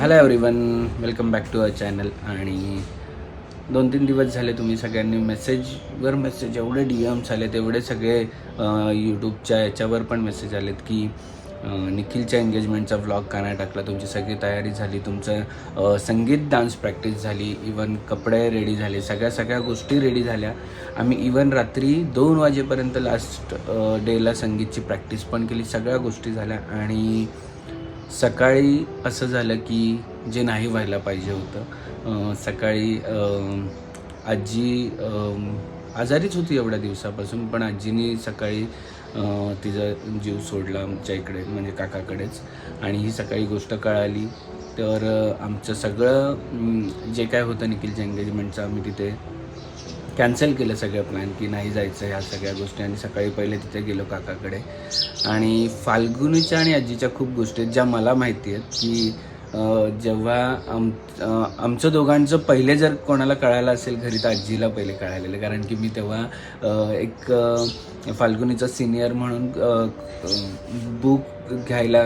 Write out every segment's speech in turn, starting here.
hello everyone welcome back to our channel आणि दोन तीन दिवस झाले तुम्ही सगळ्यांनी मेसेजवर मेसेज एवढे डी एम्स आले तेवढे सगळे यूट्यूबच्या याच्यावर पण मेसेज आलेत की निखिलच्या एंगेजमेंटचा व्लॉग का नाही टाकला तुमची सगळी तयारी झाली तुमचं संगीत डान्स प्रॅक्टिस झाली इवन कपडे रेडी झाले सगळ्या सगळ्या गोष्टी रेडी झाल्या. आम्ही इवन रात्री दोन वाजेपर्यंत लास्ट डेला संगीतची प्रॅक्टिस पण केली सगळ्या गोष्टी झाल्या. आणि सकाळी असं झालं की जे नाही व्हायला पाहिजे होतं. सकाळी आजी आजारीच होती एवढ्या दिवसापासून पण आजीनी सकाळी तिचा जीव सोडला आमच्या इकडे म्हणजे काकाकडेच. आणि ही सकाळी गोष्ट कळाली. तर आमचं सगळं जे काय होतं निखिलच्या एंगेजमेंटचं आम्ही तिथे कॅन्सल केलं सगळं प्लॅन की नाही जायचं ह्या सगळ्या गोष्टी. आणि सकाळी पहिले तिथे गेलो काकाकडे. आणि फाल्गुनीच्या आणि आजीच्या खूप गोष्टी आहेत ज्या मला माहिती आहेत की जेव्हा आम आमचं दोघांचं पहिले जर कोणाला कळायला असेल घरी तर आजीला पहिले कळालेलं. कारण की मी तेव्हा एक फाल्गुनीचा सिनियर म्हणून बुक घ्यायला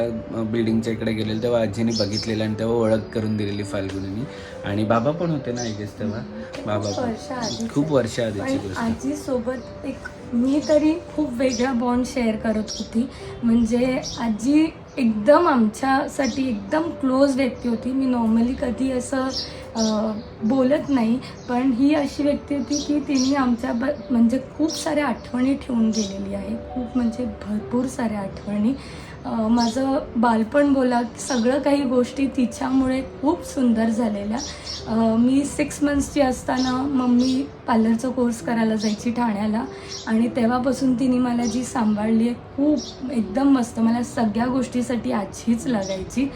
बिल्डिंगच्या इकडे गेलेलो तेव्हा आजीने बघितलेलं आणि तेव्हा ओळख करून दिलेली फाल्गुनीनी. आणि बाबा पण होते ना गेस तेव्हा. बाबा खूप वर्ष पण आधीच. खूप वर्ष आधीची पण गोष्ट. आजी सोबत एक मी तरी खूप वेगळा बॉन्ड शेअर करत होती. म्हणजे आजी एकदम आमच्यासाठी एकदम क्लोज व्यक्ती होती. मी नॉर्मली कधी असं बोलत नाही पण ही अशी व्यक्ती होती की तिने आमच्या ब म्हणजे खूप साऱ्या आठवणी ठेवून गेलेली आहे. खूप म्हणजे भरपूर साऱ्या आठवणी. माझं बालपण बोला सगळं काही गोष्टी तिच्यामुळे खूप सुंदर झालेल्या. मी सिक्स मंथ्सची असताना मम्मी पार्लरचा कोर्स करायला जायची ठाण्याला आणि तेव्हापासून तिने मला जी सांभाळली आहे खूप एकदम मस्त मला सगळ्या गोष्टीसाठी आजीच लागायची.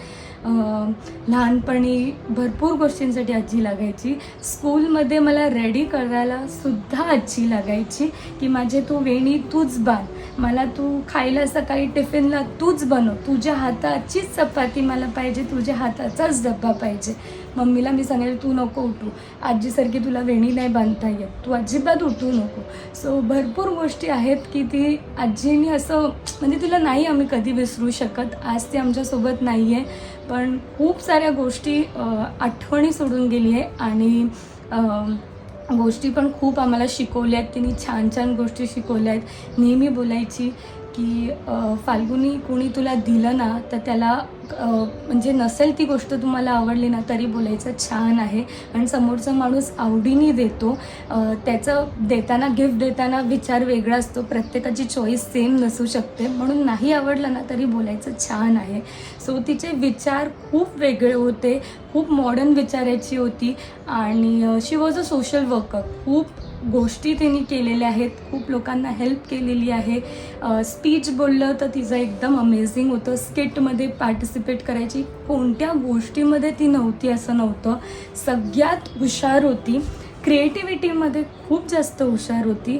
लहानपणी भरपूर गोष्टींसाठी आजी लागायची. स्कूलमध्ये मला रेडी करायला सुद्धा आजी लागायची की माझे तू वेणी तूच बांध. मला तू खायला सकाळी टिफिनला तूच बनव. तुझ्या हाताचीच चपाती मला पाहिजे तुझ्या हाताचाच डब्बा पाहिजे. मम्मीला मी सांगेल तू नको उठू. आजीसारखी तुला वेणी नाही बांधता येत. तू अजिबात उठू नको. सो भरपूर गोष्टी आहेत की ती आजीने असं म्हणजे तिला नाही आम्ही कधी विसरू शकत. आज ती आमच्यासोबत नाही आहे पण खूप साऱ्या गोष्टी आठवणी सोडून गेली आहे आणि गोष्टी पण खूप आम्हाला शिकवल्या आहेत. तिने छान छान गोष्टी शिकवल्या आहेत. नेहमी बोलायची. की फाल्गुनी कोणी तुला दिलं ना तर त्याला म्हणजे नसेल ती गोष्ट तुम्हाला आवडली ना तरी बोलायचं छान आहे. आणि समोरचा माणूस आवडीने देतो. त्याचं देताना गिफ्ट देताना विचार वेगळा असतो. प्रत्येकाची चॉईस सेम नसू शकते. म्हणून नाही आवडलं ना तरी बोलायचं छान आहे. सो तिचे विचार खूप वेगळे होते. खूप मॉडर्न विचारायची होती. आणि she was a social worker खूप गोष्टी त्यांनी केलेल्या आहेत. खूप लोकांना हेल्प केलेली आहे. स्पीच बोललं तर तिचं एकदम अमेझिंग होतं. स्किटमध्ये पार्टिसिपेट करायची. कोणत्या गोष्टीमध्ये ती नव्हती असं नव्हतं. सगळ्यात हुशार होती. क्रिएटिव्हिटीमध्ये खूप जास्त हुशार होती.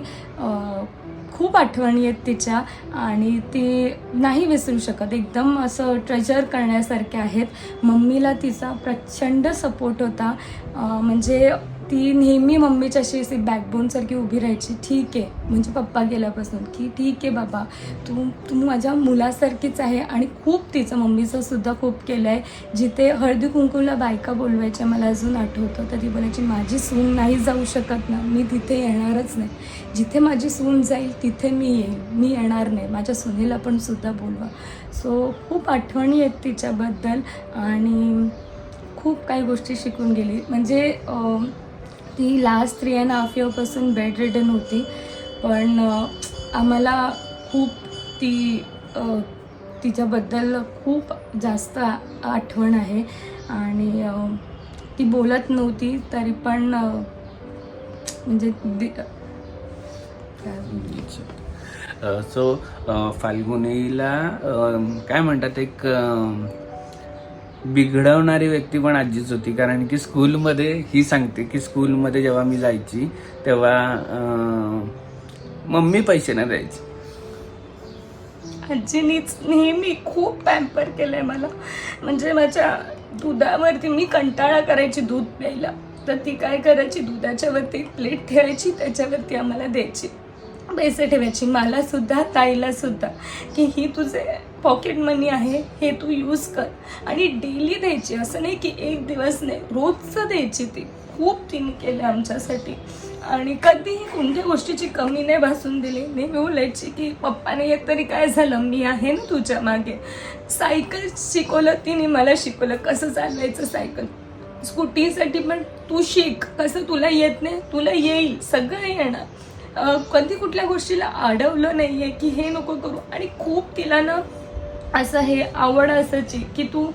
खूप आठवणी आहेत तिच्या आणि ती नाही विसरू शकत. एकदम असं ट्रेजर करण्यासारख्या आहेत. मम्मीला तिचा प्रचंड सपोर्ट होता. म्हणजे ती नेहमी मम्मीच्या अशी अशी बॅकबोनसारखी उभी राहायची. ठीक आहे. म्हणजे पप्पा गेल्यापासून की ठीक आहे बाबा. तू तू माझ्या मुलासारखीच आहे आणि खूप तिचं मम्मीचं सुद्धा खूप केलं आहे जिथे हळदी कुंकूला बायका बोलवायच्या मला अजून आठवतं. तर ती बोलायची माझी सून नाही जाऊ शकत ना. मी तिथे येणारच नाही. जिथे माझी सून जाईल तिथे मी येईल. मी येणार नाही. माझ्या सुनेला पण सुद्धा बोलवा. सो खूप आठवणी आहेत तिच्याबद्दल आणि खूप काही गोष्टी शिकून गेली. म्हणजे ती लास्ट थ्री अँड हाफ इयरपासून बेड रिटर्न होती. पण आम्हाला खूप ती तिच्याबद्दल खूप जास्त आठवण आहे. आणि ती बोलत नव्हती तरी पण म्हणजे दि- सो फाल्गुनीला काय म्हणतात एक बिघडवणारी व्यक्ती पण आजीच होती. कारण की स्कूलमध्ये ही सांगते की स्कूलमध्ये जेव्हा मी जायची तेव्हा मम्मी पैसे नाही द्यायची. आजीनीच नेहमी खूप पॅम्पर केलंय मला. म्हणजे माझ्या दुधावरती मी कंटाळा करायची दूध प्यायला. तर ती काय करायची? दुधाच्यावरती प्लेट ठेवायची त्याच्यावरती आम्हाला द्यायची. पैसे ठेवायची. मला सुद्धा ताईला सुद्धा की ही तुझे पॉकेट मनी आहे हे तू यूज कर. आणि डेली द्यायची असं नाही की एक दिवस नाही रोजचं द्यायची ती. खूप तिने केलं आमच्यासाठी. आणि कधीही कोणत्या गोष्टीची कमी नाही भासून दिली. नेहमी बोलायची की पप्पाने येत तरी काय झालं? मी आहे ना तुझ्या मागे. सायकल शिकवलं तिने मला शिकवलं. कसं चालवायचं सायकल? स्कूटीसाठी पण तू शिक. कसं तुला येत नाही तुला येईल. सगळं येणार. कधी कुठल्या गोष्टीला अडवलं नाही आहे की हे नको करू. आणि खूप तिला ना असं हे आवड असायची की तू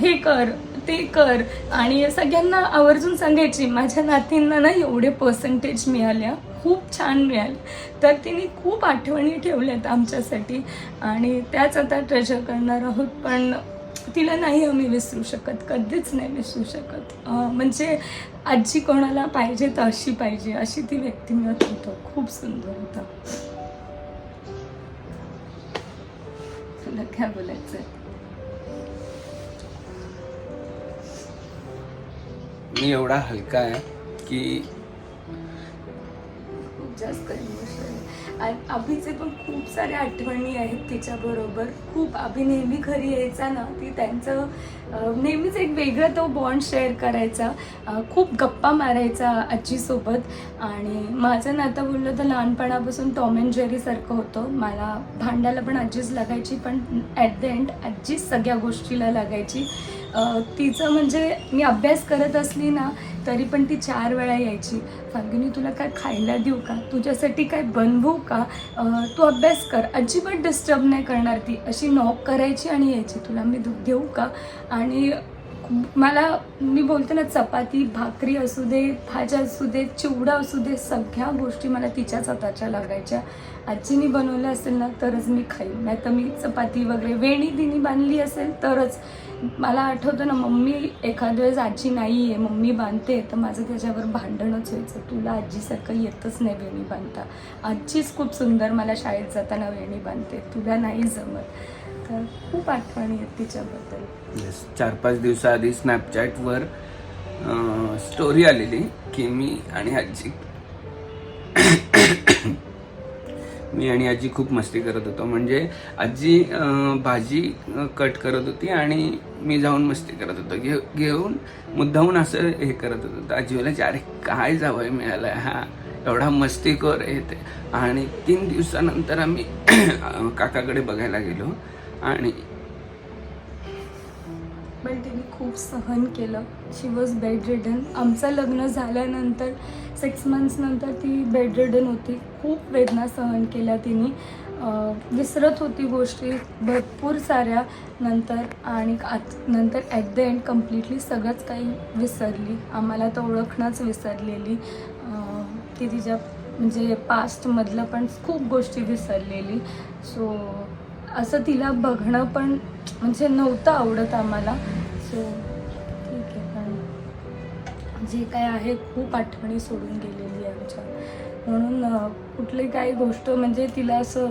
हे कर ते कर. आणि सगळ्यांना आवर्जून सांगायची माझ्या नातींना ना एवढे पर्सेंटेज मिळाल्या खूप छान मिळाले. तर तिने खूप आठवणी ठेवल्यात आमच्यासाठी. आणि त्याच आता ट्रेजर करणार आहोत पण तिला नाही आम्ही विसरू शकत कधीच नाही विसरू शकत. म्हणजे आजी कोणाला पाहिजे तर अशी पाहिजे अशी ती व्यक्तिमत्व होतं. खूप सुंदर होता. तुला काय बोलायचं. मी एवढा हलका आहे की खूप जास्त इमोशनल आणि अभिचे पण खूप साऱ्या आठवणी आहेत तिच्याबरोबर. खूप अभि नेहमी घरी यायचा ना ती त्यांचं नेहमीच एक वेगळं तो बॉन्ड शेअर करायचा. खूप गप्पा मारायचा आजीसोबत. आणि माझं नातं बोललं तर लहानपणापासून टॉम अँड जेरीसारखं होतं. मला भांडायला पण आजीच लागायची पण ॲट द एंड आजीच सगळ्या गोष्टीला लागायची. तिचं म्हणजे मी अभ्यास करत असली ना तरी पण ती चार वेळा यायची. फाल्गुनी तुला काय खायला देऊ का? तुझ्यासाठी काय बनवू का? तू अभ्यास कर. अजिबात डिस्टर्ब नाही करणार ती. अशी नॉक करायची आणि यायची. तुला मी दूध देऊ का? आणि मला मी बोलते ना चपाती भाकरी असू दे भाज्या असू दे चिवडा असू दे सगळ्या गोष्टी मला तिच्याच हाताच्या लागायच्या. आजीनी बनवलं असेल ना तरच मी खाईन. नाही तर मी चपाती वगैरे वेणी दिनी बांधली असेल तरच. मला आठवतं ना मम्मी एखाद्या वेळेस आजी नाही आहे मम्मी बांधते तर माझं त्याच्यावर भांडणच व्हायचं. तुला आजीसारखं येतच नाही वेणी बांधता. आजीच खूप सुंदर मला शाळेत जाताना वेणी बांधते. तुला नाही जमत. तर खूप आठवणी आहेत तिच्याबद्दल. येस चार पाच दिवसाआधी स्नॅपचॅटवर स्टोरी आलेली की मी आणि आजी मी आणि आजी खूप मस्ती करत होतो. म्हणजे आजी भाजी कट करत होती आणि मी जाऊन मस्ती करत होतो. घे घेऊन मुद्दाहून असं हे करत होतो. आजी बोलायची अरे काय जावं मिळालं हा? एवढा मस्तीखोर हे ते. आणि तीन दिवसानंतर आम्ही काकाकडे बघायला गेलो आणि पण तिने खूप सहन केलं. शी वॉज बेड रिडन आमचं लग्न झाल्यानंतर सिक्स मंथ्सनंतर ती बेड रिडन होती. खूप वेदना सहन केल्या तिने. विसरत होती गोष्टी भरपूर साऱ्या नंतर आणि आत नंतर ॲट द एंड कम्प्लिटली सगळंच काही विसरली. आम्हाला तर ओळखणंच विसरलेली. ती तिच्या म्हणजे पास्टमधलं पण खूप गोष्टी विसरलेली. सो असं तिला बघणं पण म्हणजे नव्हतं आवडत आम्हाला. सो ठीक आहे पण जे काय आहे खूप आठवणी सोडून गेलेली आहे आमच्या. म्हणून कुठली काही गोष्ट म्हणजे तिला असं